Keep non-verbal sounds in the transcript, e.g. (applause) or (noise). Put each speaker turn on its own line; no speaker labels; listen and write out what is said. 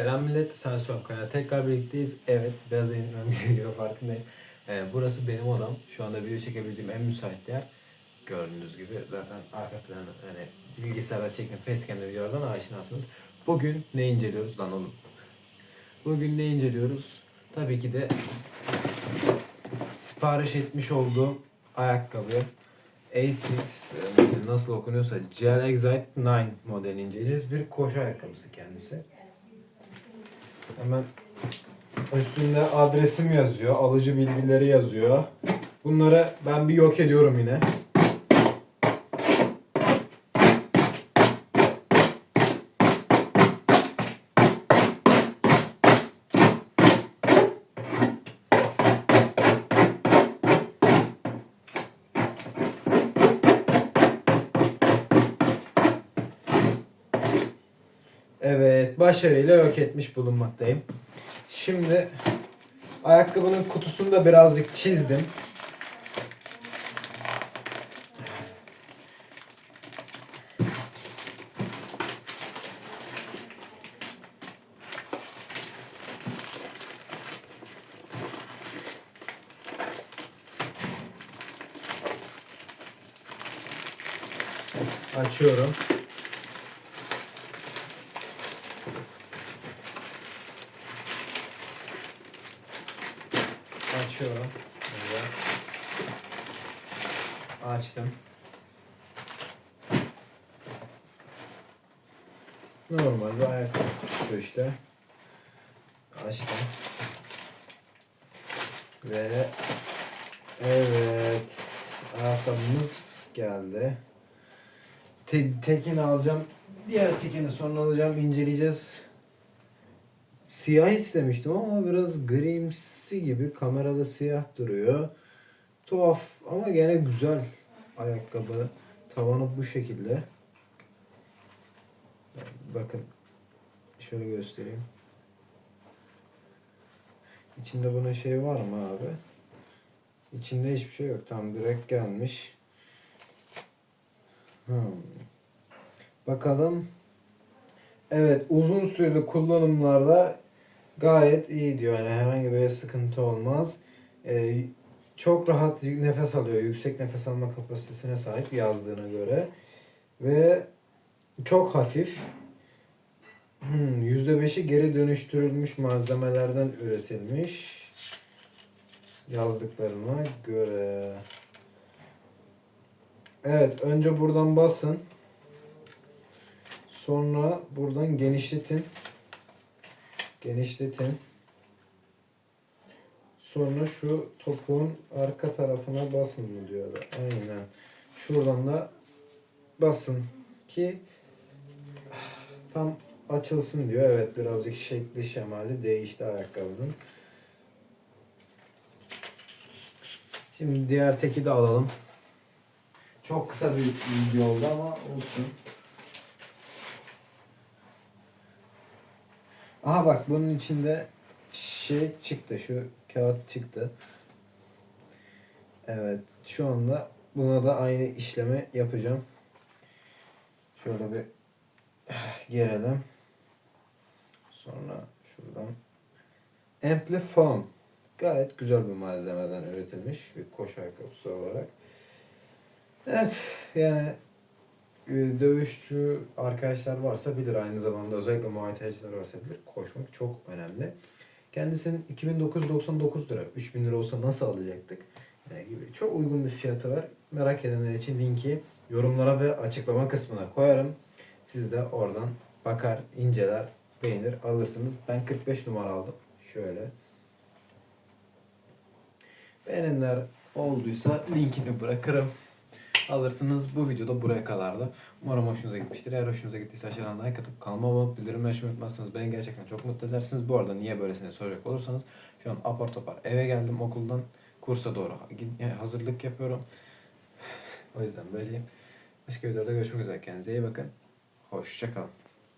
Selam millet, sen son kanalda tekrar birlikteyiz. Evet, biraz eğlenmem (laughs) gerekiyor farkındayım. Ee, burası benim odam. Şu anda video çekebileceğim en müsait yer. Gördüğünüz gibi zaten arka planı hani bilgisayarda çektiğim facecam'de videolardan aşinasınız. Bugün ne inceliyoruz lan oğlum? Bugün ne inceliyoruz? Tabii ki de sipariş etmiş olduğum ayakkabı Asics e, nasıl okunuyorsa Gel Excite 9 modelini inceleyeceğiz. Bir koşu ayakkabısı kendisi. Hemen üstünde adresim yazıyor, alıcı bilgileri yazıyor. Bunları ben bir yok ediyorum yine. Başarıyla yok etmiş bulunmaktayım. Şimdi ayakkabının kutusunu da birazcık çizdim. Açıyorum. Açıyorum. Böyle. Açtım. Normal bir ayakkabı kutusu işte. Açtım. Ve evet ayakkabımız geldi. Te- tekini alacağım. Diğer tekini sonra alacağım. inceleyeceğiz. Siyah istemiştim ama biraz grimsi gibi. Kamerada siyah duruyor. Tuhaf ama gene güzel ayakkabı. Tavanı bu şekilde. Bakın. Şöyle göstereyim. İçinde bunun şey var mı abi? İçinde hiçbir şey yok. Tam direkt gelmiş. Hmm. Bakalım. Evet uzun süreli kullanımlarda gayet iyi diyor. Yani herhangi bir sıkıntı olmaz. Ee, çok rahat nefes alıyor. Yüksek nefes alma kapasitesine sahip yazdığına göre. Ve çok hafif. Hmm, %5'i geri dönüştürülmüş malzemelerden üretilmiş. Yazdıklarına göre. Evet önce buradan basın. Sonra buradan genişletin. Genişletin. Sonra şu topuğun arka tarafına basın mı diyor. Aynen. Şuradan da basın ki tam açılsın diyor. Evet birazcık şekli şemali değişti ayakkabının. Şimdi diğer teki de alalım. Çok kısa bir video oldu ama olsun. Aha bak bunun içinde şey çıktı. Şu kağıt çıktı. Evet. Şu anda buna da aynı işlemi yapacağım. Şöyle bir gerelim. Sonra şuradan Amplifoam. Gayet güzel bir malzemeden üretilmiş bir koşu ayakkabısı olarak. Evet yani dövüşçü arkadaşlar varsa bilir aynı zamanda özellikle Muay varsa bilir koşmak çok önemli. Kendisinin 2999 lira 3000 lira olsa nasıl alacaktık e, gibi çok uygun bir fiyatı var. Merak edenler için linki yorumlara ve açıklama kısmına koyarım. Siz de oradan bakar, inceler, beğenir, alırsınız. Ben 45 numara aldım. Şöyle. Beğenenler olduysa linkini bırakırım alırsınız. Bu videoda buraya kadardı. Umarım hoşunuza gitmiştir. Eğer hoşunuza gittiyse aşağıdan like atıp kanalıma abone olup bildirimleri açmayı unutmazsanız beni gerçekten çok mutlu edersiniz. Bu arada niye böylesine soracak olursanız şu an apar topar eve geldim okuldan kursa doğru hazırlık yapıyorum. (sighs) o yüzden böyleyim. Başka videoda görüşmek üzere. Kendinize iyi bakın. Hoşçakalın.